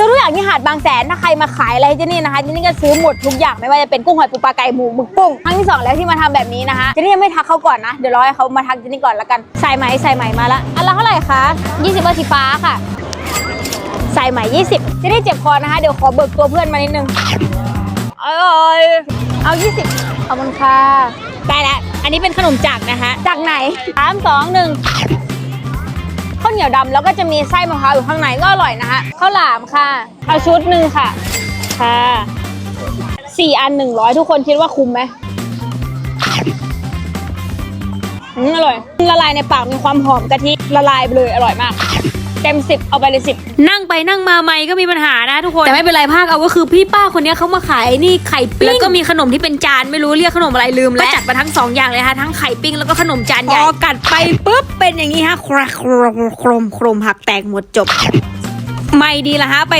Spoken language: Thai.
ซื้อทุกอย่างที่หาดบางแสนถ้าใครมาขายอะไรเจนี่นะคะเจนี่ก็ซื้อหมดทุกอย่างไม่ว่าจะเป็นกุ้งหอยปูปลาไก่หมูหมึกกุ้งครั้งที่สองแล้วที่มาทำแบบนี้นะคะเจนี่ยังไม่ทักเขาก่อนนะเดี๋ยวรอให้เขามาทักเจนี่ก่อนละกันใส่ไหมใส่ไหมมาละอันละเท่าไหร่คะ20บาทสีฟ้าค่ะใส่ไหม20เจนี่เจ็บคอนะคะเดี๋ยวขอเบิกตัวเพื่อนมานิดนึงเอ้ยเอา 20ขอบคุณค่ะได้แล้วอันนี้เป็นขนมจากนะคะจากไหน3 2 1 เหนียวดำแล้วก็จะมีไส้มะพร้าวอยู่ข้างในก็อร่อยนะคะข้าวหลามค่ะ เอาชุดหนึ่งค่ะ ค่ะสี่อันหนึ่งร้อยทุกคนคิดว่าคุ้มไหมอืมอร่อยละลายในปากมีความหอมกะทิละลายไปเลยอร่อยมาก เต็มสิบเอาไปเลยสิบนั่งไปนั่งมาไม่ก็มีปัญหานะทุกคนแต่ไม่เป็นไรภาคเอาก็คือพี่ป้าคนเนี้ยเขามาขายนี่ไข่ปิ้งแล้วก็มีขนมที่เป็นจานไม่รู้เรียกขนมอะไรลืมแล้วก็จัดมาทั้งสองอย่างเลยค่ะทั้งไข่ปิ้งแล้วก็ขนมจานใหญ่พอกัดไปปุ๊บเป็นอย่างนี้ฮะครมโครมโครมหักแตกหมดจบ ไม่ดีละฮะไป